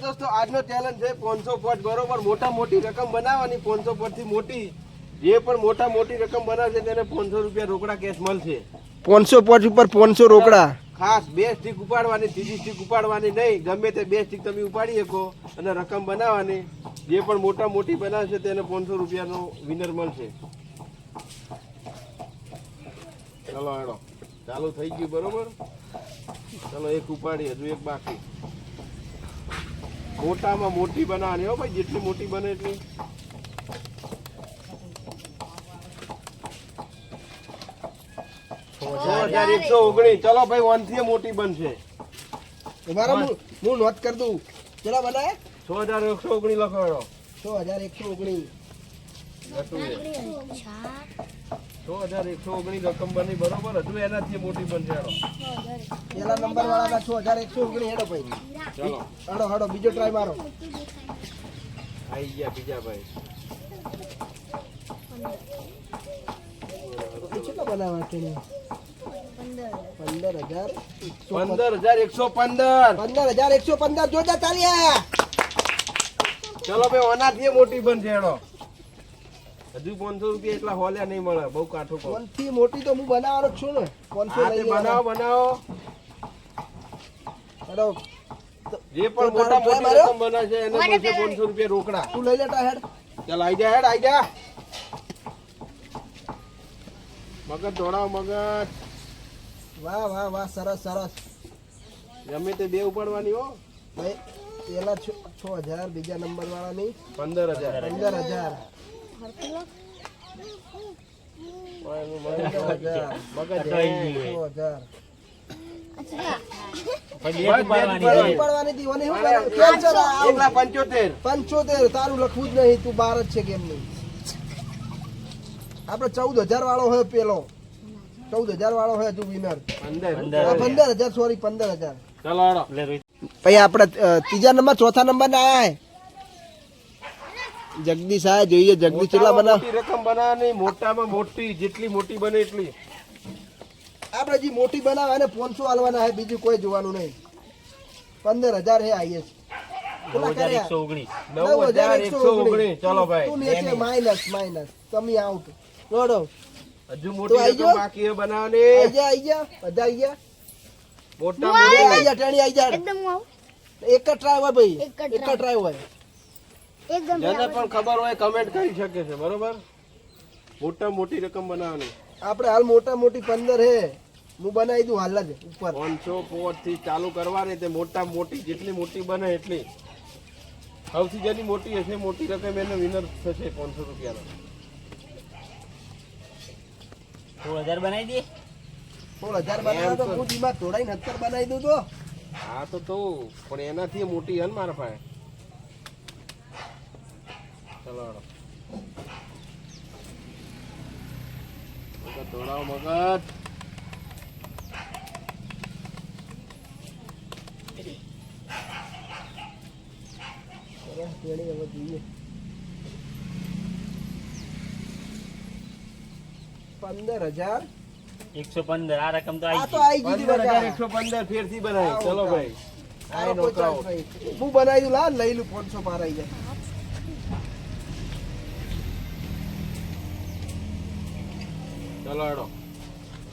દોસ્તો આજનો ચેલેન્જ છે પાંચસો પોટ બરોબર મોટા મોટી રકમ બનાવવાની. પાંચસો પોટથી મોટી જે પણ મોટા મોટી રકમ બનાવશે તેને પાંચસો રૂપિયા રોકડા કેશ મળશે. પાંચસો પોચ ઉપર પાંચસો રોકડા. ખાસ બે સ્ટીક ઉપાડવાની ત્રીજી સ્ટીક ઉપાડવાની નહીં. ગમે તે બે સ્ટીક તમે ઉપાડી શકો અને રકમ બનાવવાની. જે પણ મોટા મોટી બનાવશે તેને પાંચસો રૂપિયાનો વિનર મળશે. ચલો હેડો. ચાલુ થઈ ગયું બરોબર? ચલો એક ઉપાડી હજુ એક બાકી. મોટામાં મોટી બનાવવાની હો ભાઈ જેટલી મોટી બને એટલી. છ હજાર એકસો ઓગણીસ. ચલો ભાઈ વનથી મોટી બનશે. હું નોટ કરી દઉં. કેટલા બનાય. છ હજાર એકસો ઓગણીસ લખો હેડો છ હજાર એકસો ઓગણીસ. છ હજાર એકસો ઓગણીસ રકમ બની બરોબર હજુ એનાથી મોટી બનશે હેડો પેલા નંબર વાળાના છ હજાર એકસો ઓગણીસ હેડો ભાઈ. ચલો. હાડો હાડો બીજો ટ્રાય મારો. આઈ ગયા બીજા ભાઈ. એ બનાવવા છે પંદર હજાર પંદર. હજાર એકસો પંદર. પંદર હજાર એકસો પંદર જોતા ચાલ્યા. ચલો ભાઈ ઓનાથી મોટી બનશે હેડો હજુ પાંચસો રૂપિયા એટલા હોલ્યા નહીં મળે બહુ કાઠો કહું ફોનથી મોટી તો હું બનાવવાનો જ છું ને. પાંચસો લઈ બનાવો બનાવો. હેડો. જે પણ મોટા મોટી રકમ બનાવશે એને મળશે પાંચસો રૂપિયા રોકડા. તું લઈ લેતા હેડ. ચાલ આઈ જા હેડ આઈ જા. મગજ દોડાવ મગજ. વાહ વાહ વાહ સરસ સરસ. ગમે તે બે ઉપાડવાની હો. ભાઈ પેલા છ છ હજાર બીજા નંબર વાળાની પંદર હજાર. પંદર હજાર. પંચોતેર તારું લખવું જ નહીં તું બાર જ છે કેમ નહીં. આપડે ચૌદ હજાર વાળો હોય પેલો. ચૌદ હજાર વાળો હોય હજુ વિનર પંદર. હજાર. સોરી પંદર હજાર. ચલો પછી આપડે ત્રીજા નંબર ચોથા નંબર ના આયા જગદીશ આ જોઈએ. જગદીશ કેટલા બનાવ રકમ બનાવવાની મોટામાં મોટી જેટલી મોટી બને એટલી. આપણે જે મોટી બનાવે અને પોનસો હાલવાના હે બીજું કોઈ જોવાનું નહીં. પંદર હજાર હે આઈએ એક જ ટ્રાય હોય ભાઈ. એક એક જ ટ્રાય હોય એકદમ જેને પણ ખબર હોય કમેન્ટ કરી શકે છે બરોબર? મોટા મોટી રકમ બનાવવાની. આપણે હાલ મોટા મોટી પંદર હે. હું બનાવી દઉં હાલ જ ઉપર. પાંચસો પોટથી ચાલુ કરવાની તે મોટા મોટી જેટલી મોટી બને એટલી. સૌથી જેની મોટી હશે મોટી રકમ એને વિનર થશે પાંચસો રૂપિયાનો. સોળ હજાર બનાવ્યા તો હું દિમાગ તોડાઈને અત્તર બનાવી દઉં તો. હા તો તો પણ એનાથી મોટી હન મારા પાસે. ચલો મગજ દોડાવો મગજ. સરસ, હવે જોઈએ. પંદર હજાર? એકસો પંદર આ રકમ તો આ આવી ગઈ. પંદર હજાર બકા એકસો પંદર ફેરથી બનાવી. આવો, ચલો ભાઈ હું બનાવી દઉં લા લઈ લઉં પાંચસો પાર આવી જાય. ચલો હેડો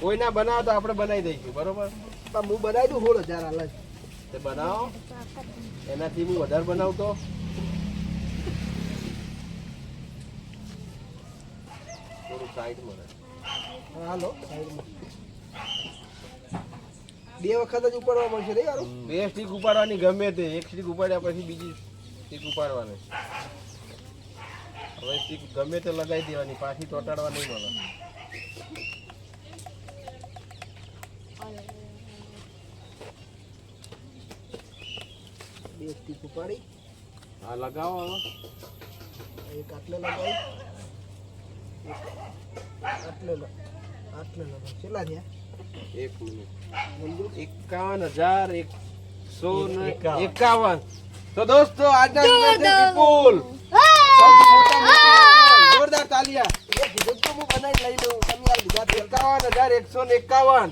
કોઈ ના બનાવો તો આપણે બનાવી દઈશું, બરોબર? પણ હું બનાવી દઉં સોળ હજાર હાલ તે બનાવો. એનાથી હું વધારે બનાવતો. થોડું સાઈડ મને હાલો બે વખત જ ઉપાડવા મળશે નહીં યાર? બે સ્ટીક ઉપાડવાની ગમે તે. એક સ્ટીક ઉપાડ્યા પછી બીજી સ્ટીક ઉપાડવાની. હવે ગમે તે લગાવી દેવાની પાછી ચોટાડવા નહીં મળે. બે સ્ટીક ઉપાડી. હા લગાવો હવે. એક આટલે લગાવી. આટલે આટલે લગાવ. કેટલા થયા? એક મિનિટ. એકાવન હજાર એકસો એકાવન. તો દોસ્તો આજના વિપુલ તાલિયા એ કીધું, તો હું બનાવી લઈ લઉં. તમે બીજા તો એકાવન હજાર એકસો ને એકાવન.